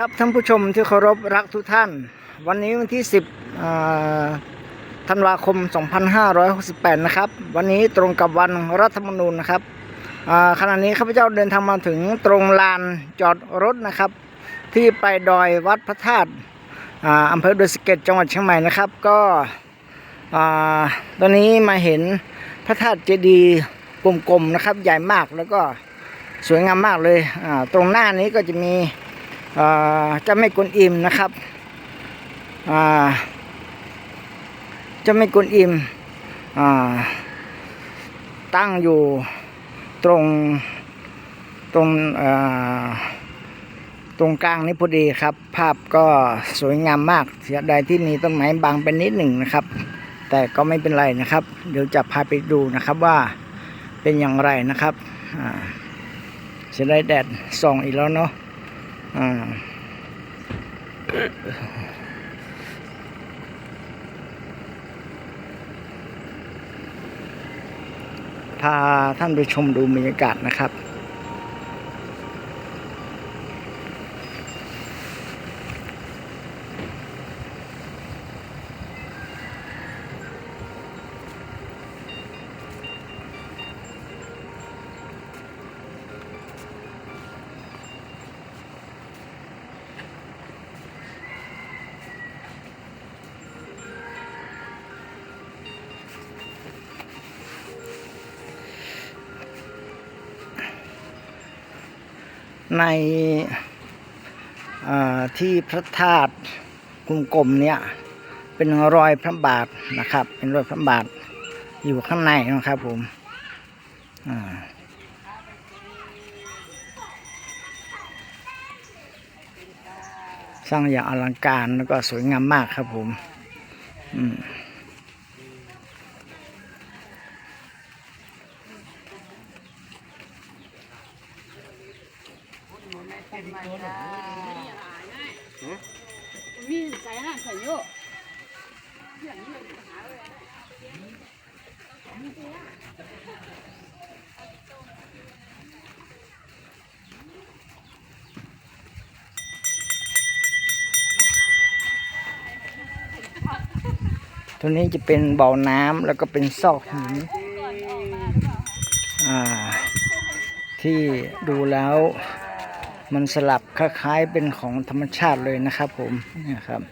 ครับท่านผู้ชมที่เคารพรักทุกท่าน วันนี้วันที่ 10ธันวาคม 2568 นะครับ วันนี้ตรงกับวันรัฐธรรมนูญนะครับขณะนี้ข้าพเจ้าเดินทางมาถึงตรงลานจอดรถนะครับ ที่ไปดอยวัดพระธาตุอำเภอดอยสะเก็ดจังหวัดเชียงใหม่นะครับ ก็ตอนนี้มาเห็นพระธาตุเจดีย์กลมๆนะครับ ใหญ่มากแล้วก็สวยงามมากเลยตรงหน้านี้ก็จะมี เจะไม่กวนอิมนะครับเจะไม่กวนอิมอตั้งอยู่ตรงตรงตรงกลางนี้พอดีครับ ภาพก็สวยงามมาก เสียดายที่มีต้นไม้บางเป็นนิดหนึ่งนะครับ แต่ก็ไม่เป็นไรนะครับ เดี๋ยวจะพาไปดูนะครับว่าเป็นอย่างไรนะครับเสียดายแดดส่องอีกแล้วเนาะ อ่าพาท่านไปชมดูบรรยากาศนะครับ ในที่พระธาตุกลมๆเนี่ยเป็นรอยพระบาทนะครับ เป็นรอยพระบาทอยู่ข้างในนะครับผมสร้างอย่างอลังการแล้วก็สวยงามมากครับผม อืม มีใจห่างใส่โยตัวนี้จะเป็นเบ่อน้ำแล้วก็เป็นซอกหินที่ดูแล้ว มันสลับคล้ายๆเป็นของธรรมชาติเลยนะครับผมเนี่ยครับ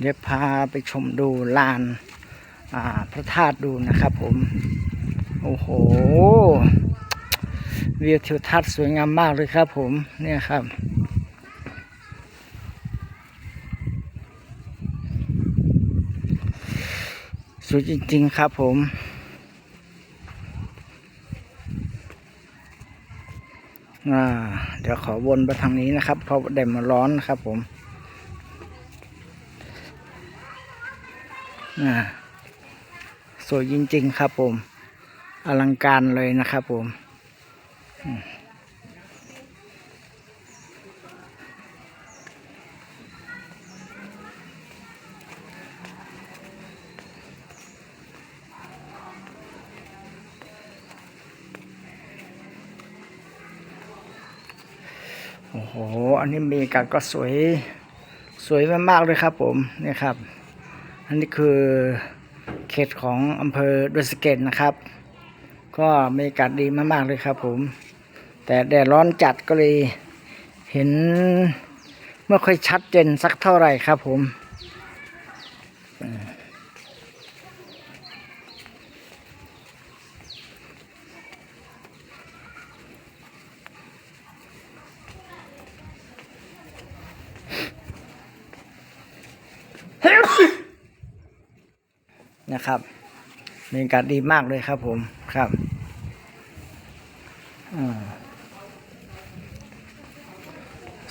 เดี๋ยวพาไปชมดูลานาพระธาตุดูนะครับผม โอ้โห วิวทิวทัศน์สวยงามมากเลยครับผม เนี่ยครับ วยจริง ๆ ครับผมเดี๋ยวขอวนไปทางนี้นะครับ เพราะแดดมันร้อนนะครับผมสวยจริง ๆ ครับผม อลังการเลยนะครับผม โอ้โห อันนี้บรรยากาศก็สวย สวยมากๆเลยครับผมนี่ครับ อันนี้คือเขตของอำเภอดอยสะเก็ดนะครับ ก็บรรยากาศดีมากๆเลยครับผม แต่แดดร้อนจัดก็เลยเห็นไม่ค่อยชัดเจนสักเท่าไหร่ครับผม นะครับบรรยากาศดีมากเลยครับผมครับ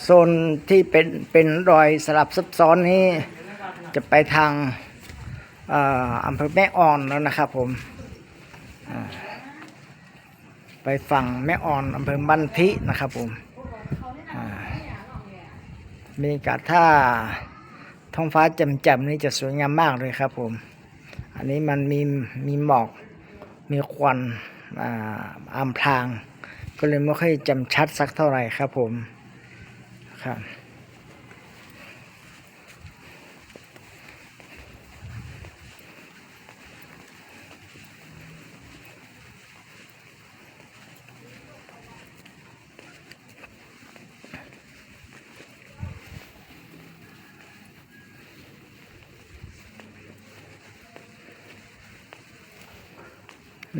โซนที่เป็นเป็นรอยสลับซับซ้อนนี้ จะไปทางอำเภอแม่ออนแล้วนะครับผมไปฝั่งแม่ออนอำเภอบันทินะครับผมบรรยากาศถ้าท้องฟ้าแจ่มๆนี่จะสวยงามมากเลยครับผม อันนี้มันมีมีหมอกมีควันอ่าอำพราง ก็เลยไม่ค่อยจำชัดสักเท่าไหร่ครับผมครับ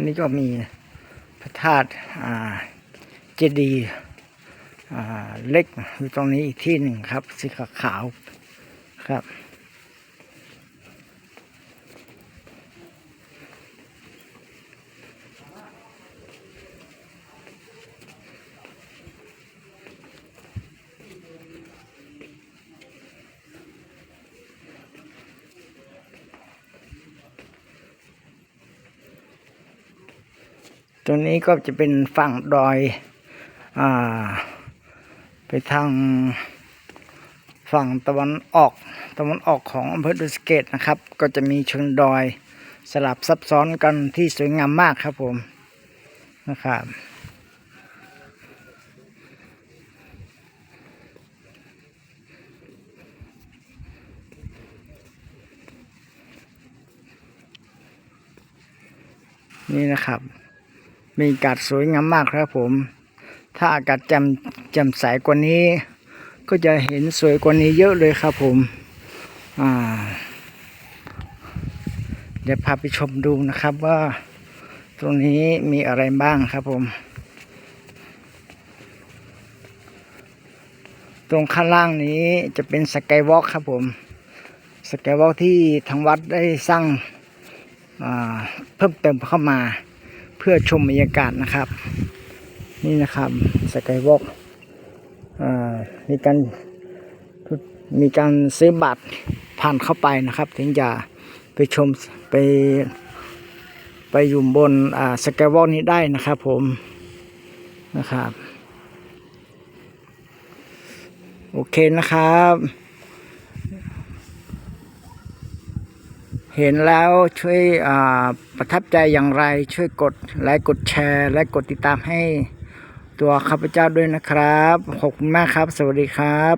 นี่ก็มีพระธาตุเจดีย์เล็กอยู่ตรงนี้อีกที่หนึ่งครับสีขาวครับ ตรงนี้ก็จะเป็นฝั่งดอยอ่าไปทางฝั่งตะวันออกตะวันออกของอำเภอดุสเกตนะครับ ก็จะมีเชิงดอยสลับซับซ้อนกันที่สวยงามมากครับผมนะครับนี่นะครับ มีอากาศสวยงามมากครับผม ถ้าอากาศแจ่มแจ่มใสกว่านี้ ก็จะเห็นสวยกว่านี้เยอะเลยครับผม อ่า เดี๋ยวพาไปชมดูนะครับว่า ตรงนี้มีอะไรบ้างครับผม ตรงข้างล่างนี้จะเป็นสกายวอล์กครับผม สกายวอล์กที่ทางวัดได้สร้างเพิ่มเติมเข้ามา พื่อชมบรรยากาศนะครับ นี่นะครับสกายวอล์กมีการมีการซื้อบัตรผ่านเข้าไปนะครับ ถึงจะไปชมไปไปอยู่บนสกายวอล์กนี้ได้นะครับผมนะครับ โอเคนะครับ เห็นแล้วช่วยประทับใจอย่างไร ช่วยกดไลค์กดแชร์ และกดติดตามให้ตัวข้าพเจ้าด้วยนะครับ ขอบคุณมากครับ สวัสดีครับ